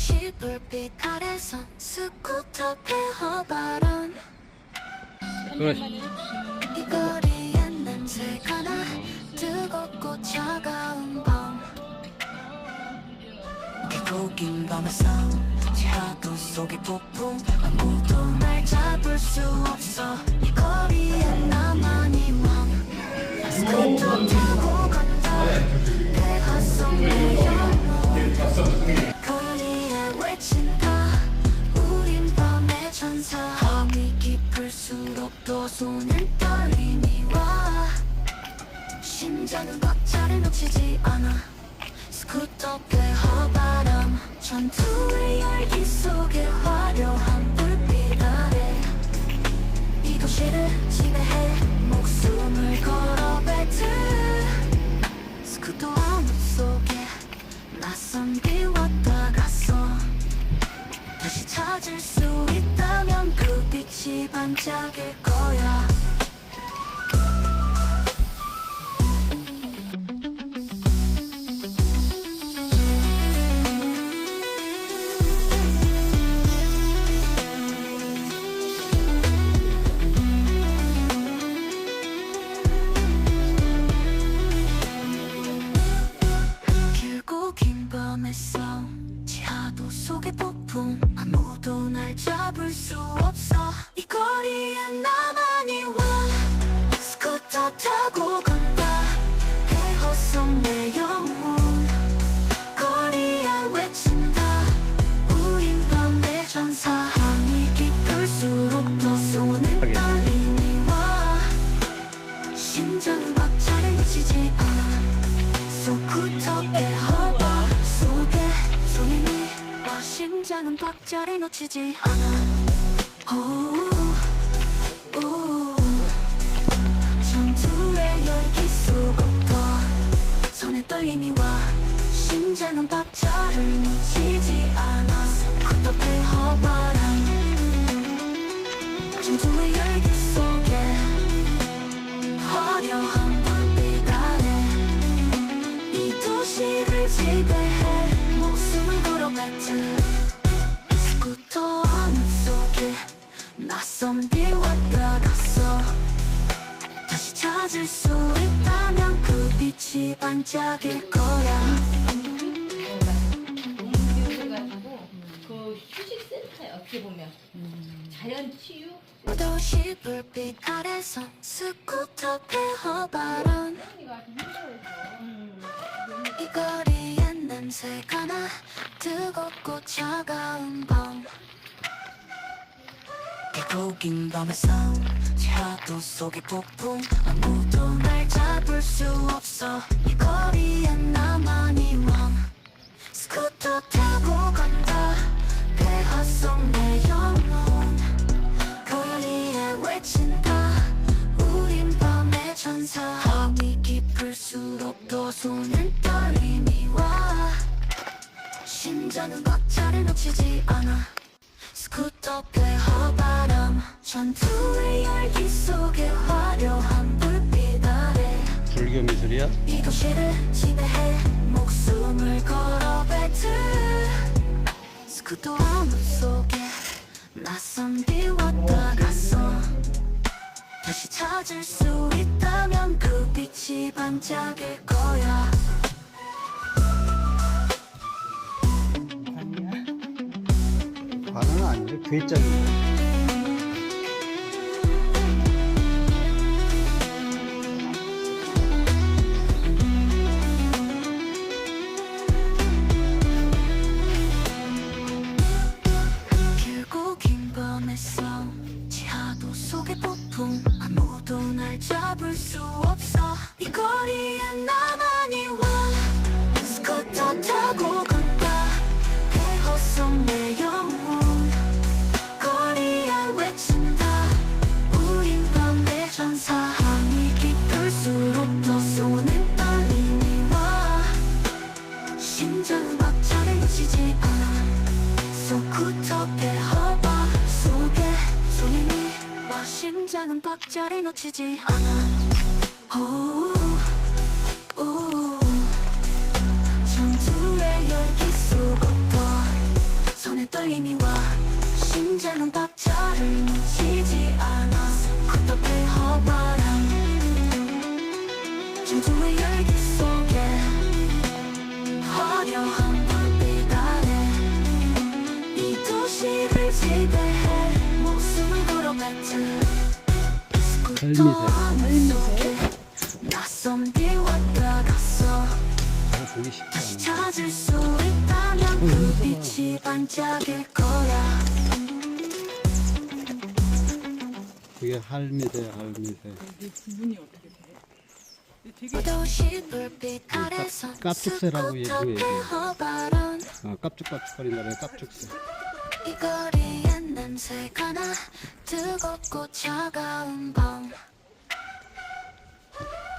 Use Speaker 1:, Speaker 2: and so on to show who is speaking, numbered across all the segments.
Speaker 1: 도시 불빛 아래서 스쿠터 폐허바람.
Speaker 2: 그렇지.
Speaker 1: 이 거리엔 냄새가 나 뜨겁고 차가운 밤.
Speaker 3: 고긴 밤의 싸움 차도 속의 폭풍 아무도 날 잡을 수 없어
Speaker 1: 손을 떨림이 와. 심장은 박자를 놓치지 않아. 스쿠터 폐허바람 전투의 열기 속에 화려한 불빛 아래. 이 도시를 지배해 목숨을 걸어 뱉은 스쿠터 암흑 속에 낯선 길 왔다 갔어. 다시 찾을 수 있다면 그 빛이 반짝일 거 이 거리엔 나만이 와. 스쿠터 타고 간다. 해허성 내 영혼. 거리에 외친다. 우린 밤의 전사 밤이 깊을수록 더 손을 떨림이 와. 심장은 박자를 놓치지 않아 스쿠터의 허바 속에 손이 와. 심장은 박자를 놓치지 않아. 오, 떨림이 와 심장은 박자를 놓치지 않아. 스쿠터의 허바
Speaker 4: 자연 치유?
Speaker 1: 도시 불빛 아래서 스쿠터 폐허바람. 이 거리엔 냄새가 나 뜨겁고 차가운 밤.
Speaker 3: 고긴 밤의 싸움 차도 속의 폭풍. 아무도
Speaker 1: 날 잡을 수 없어. 이 거리엔 나만이 왕. 스쿠터 타고 간다. 폐하 속내 영혼 사 밤이 깊을수록 더 손을 떨림이 와. 심장은 박자를 놓치지 않아. 스쿠터 폐허바람 전투의 열기 속에 화려한 불빛 아래.
Speaker 2: 불교 미술이야?
Speaker 1: 이 도시를 지배해 목숨을 걸어 뱉은 스쿠터 암흑 속에 낯선 길 왔다 갔어 다시 찾을 수 있다 면 그 빛이 반짝일 거야
Speaker 2: 관은 아니고 괴짝이고.
Speaker 1: 잡을 수 없어. 이 거리엔 나만이 와. 스쿠터 타고 간다. 폐허성 내 영혼. 거리에 외친다. 우린 밤의 전사 밤이 깊을수록 더 손을 떨림이 와. 심장은 박자를 놓치지 않아. 스쿠터 폐허 심장은 박자를 놓치지 않아. 오,
Speaker 2: 할미새.
Speaker 1: 낯선 길 왔다 갔어
Speaker 2: 잘 보기 쉽지
Speaker 1: 다시
Speaker 2: 않아.
Speaker 1: 찾을 수 있다면 그 빛이 반짝일 거야
Speaker 2: 그게 할미새, 할미새.
Speaker 1: 도시 불빛 아래서
Speaker 2: 깝죽새라고 얘기해,
Speaker 1: 스쿠터
Speaker 2: 아, 깝죽깝죽거린다네, 깝죽새.
Speaker 1: 이 거리엔 냄새가 나 뜨겁고 차가운 밤.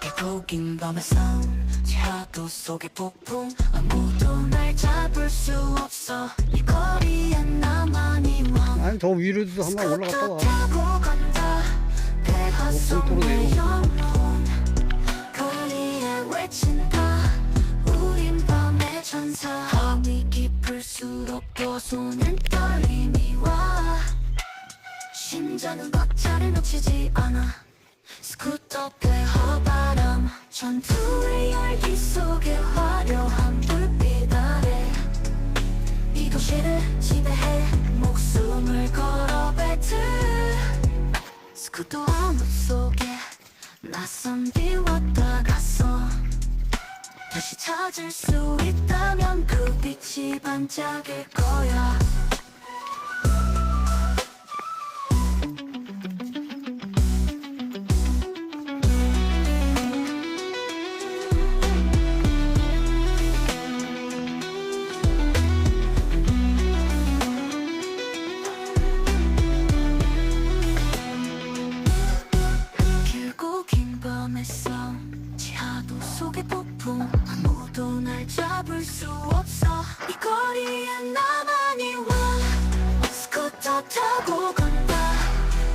Speaker 3: 개고긴 밤의 싸움 차도 속의 폭풍 아무도
Speaker 1: 날 잡을 수 없어. 이 거리엔 나만이 왕.
Speaker 2: 아니, 저 위로도 한번 올라갔다 와.
Speaker 1: 타고 간다. 속
Speaker 2: 어,
Speaker 1: 내. 영혼. 거리에 외친다 우린 밤의 전사. 밤이 깊을수록 더 손은 떨림이 와 심장은 박자를 놓치지 않아. 스쿠터 배 허바람 전투의 열기 속에 화려한 불빛 아래 이 도시를 지배해 목숨을 걸어 뱉은 스쿠터 암흑 속에 낯선 길 왔다 갔어 다시 찾을 수 있다면 그 빛이 반짝일 거야 아무도 날 잡을 수 없어. 이 거리엔 나만이 왕 스쿠터 타고 간다.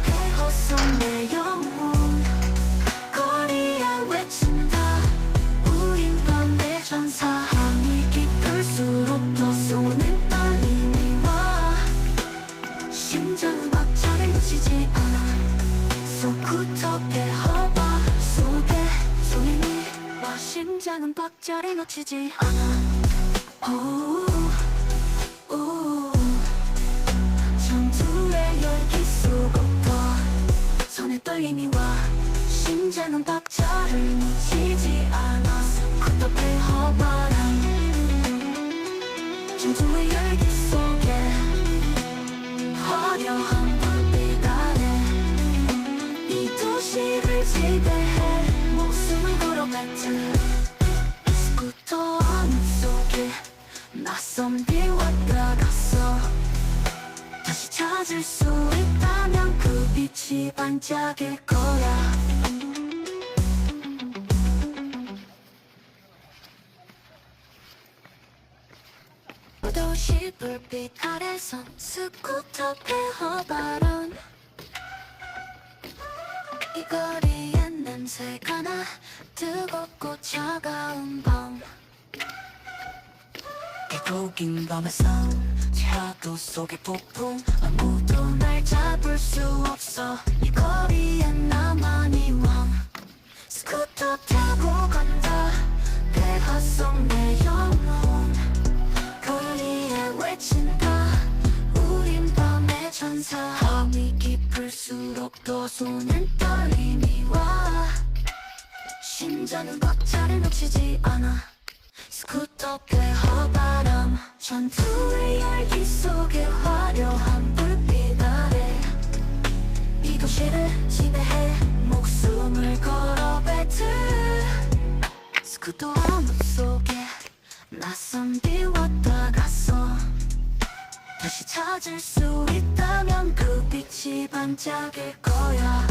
Speaker 1: 배허성 내 영혼 박자를 놓치지 않아. 오, 오. 전투의 열기 속부터 손에 떨림이 와 심장은 박자를 놓치지 않아. 스쿠터 배허바람 전투의 열기 속에 화려한 불빛 아래 이 도시를 지배해 목숨을 걸어갔지 스쿠터 암흑 속에 낯선 길 왔다 갔어 다시 찾을 수 있다면 그 빛이 반짝일 거야. 도시 불빛 아래서 스쿠터 배허바람. 이 거리엔 냄새가 나 뜨 겁고 차가운 밤.
Speaker 3: 개고긴 싸움 차도 속의 폭풍. 아무도
Speaker 1: 날 잡을 수 없어. 이 거리엔 나만이 왕. 스쿠터 타고 간다. 배가 속내 영혼. 거리에 외친다. 우린 밤의 전사. 밤이 깊을수록 더 떨림이 와 심장은 박자를 놓치지 않아. 스쿠터 배허바람 전투의 열기 속에 화려한 불빛 아래. 이 도시를 지배해 목숨을 걸어 뱉은 스쿠터 암흑 속에 낯선 길 왔다 갔어 다시 찾을 수 있다면 그 빛이 반짝일 거야